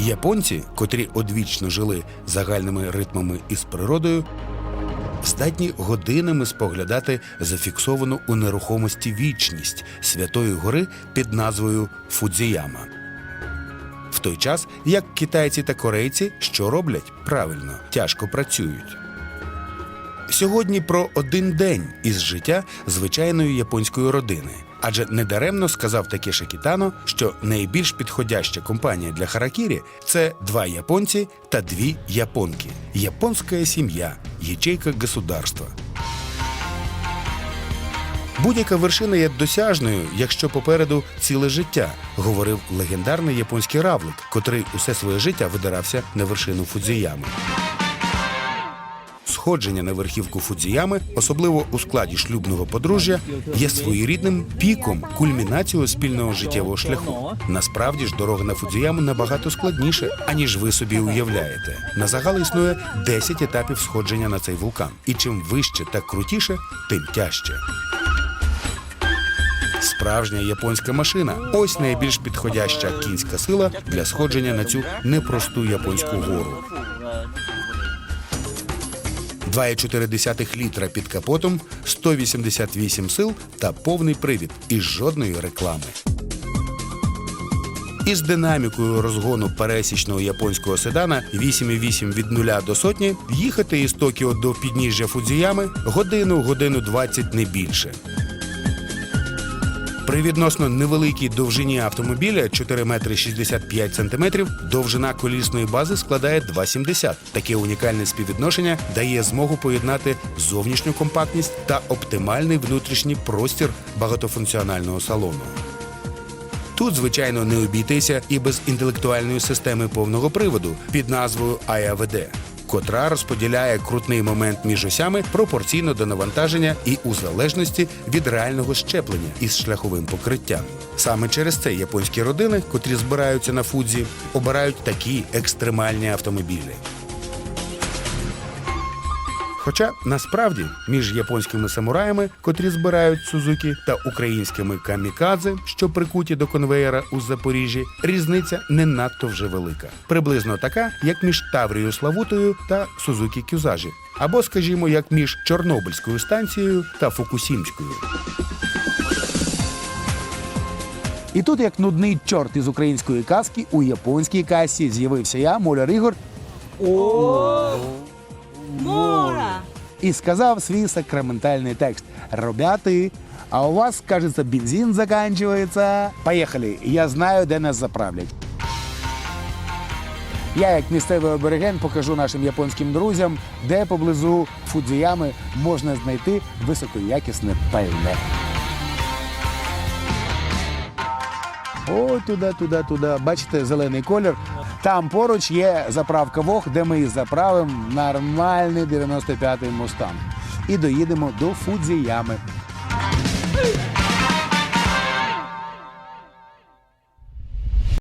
Японці, котрі одвічно жили загальними ритмами із природою, здатні годинами споглядати зафіксовану у нерухомості вічність святої гори під назвою Фудзіяма. В той час, як китайці та корейці, що роблять правильно, тяжко працюють. Сьогодні про один день із життя звичайної японської родини. Адже недаремно сказав Такеші Кітано, що найбільш підходяща компанія для харакірі це два японці та дві японки. Японська сім'я, ячейка государства. Будь-яка вершина є досяжною, якщо попереду ціле життя, говорив легендарний японський равлик, котрий усе своє життя видирався на вершину Фудзіями. Сходження на верхівку Фудзіями, особливо у складі шлюбного подружжя, є своєрідним піком, кульмінацією спільного життєвого шляху. Насправді ж дорога на Фудзіяму набагато складніше, аніж ви собі уявляєте. На загал існує 10 етапів сходження на цей вулкан. І чим вище та крутіше, тим тяжче. Справжня японська машина ось найбільш підходяща кінська сила для сходження на цю непросту японську гору. 2,4 літра під капотом, 188 сил та повний привід і жодної реклами. Із динамікою розгону пересічного японського седана 8,8 від 0 до сотні їхати із Токіо до підніжжя Фудзіями годину, годину 20 не більше. При відносно невеликій довжині автомобіля 4 метри 65 сантиметрів, довжина колісної бази складає 2,70. Таке унікальне співвідношення дає змогу поєднати зовнішню компактність та оптимальний внутрішній простір багатофункціонального салону. Тут, звичайно, не обійтися і без інтелектуальної системи повного приводу під назвою АЯВД, котра розподіляє крутний момент між осями пропорційно до навантаження і у залежності від реального щеплення із шляховим покриттям. Саме через це японські родини, котрі збираються на фудзі, обирають такі екстремальні автомобілі. Хоча насправді між японськими самураями, котрі збирають Сузуки, та українськими камікадзе, що прикуті до конвеєра у Запоріжжі, різниця не надто вже велика. Приблизно така, як між Таврією Славутою та Сузуки Кюзажі, або, скажімо, як між Чорнобильською станцією та Фукусімською. І тут, як нудний чорт із української казки, у японській касі з'явився я, Моляр Ігор, Мора! І сказав свій сакраментальний текст. Ребята, а у вас, кажется, бензин заканчивается. Поехали, я знаю, де нас заправлять. Я, як місцевий абориген, покажу нашим японським друзям, де поблизу Фудзіями можна знайти високоякісне пальне. О, туди, туди, туди. Бачите, зелений колір. Там поруч є заправка Вог, де ми заправимо нормальний 95-й мустан. І доїдемо до Фудзіями.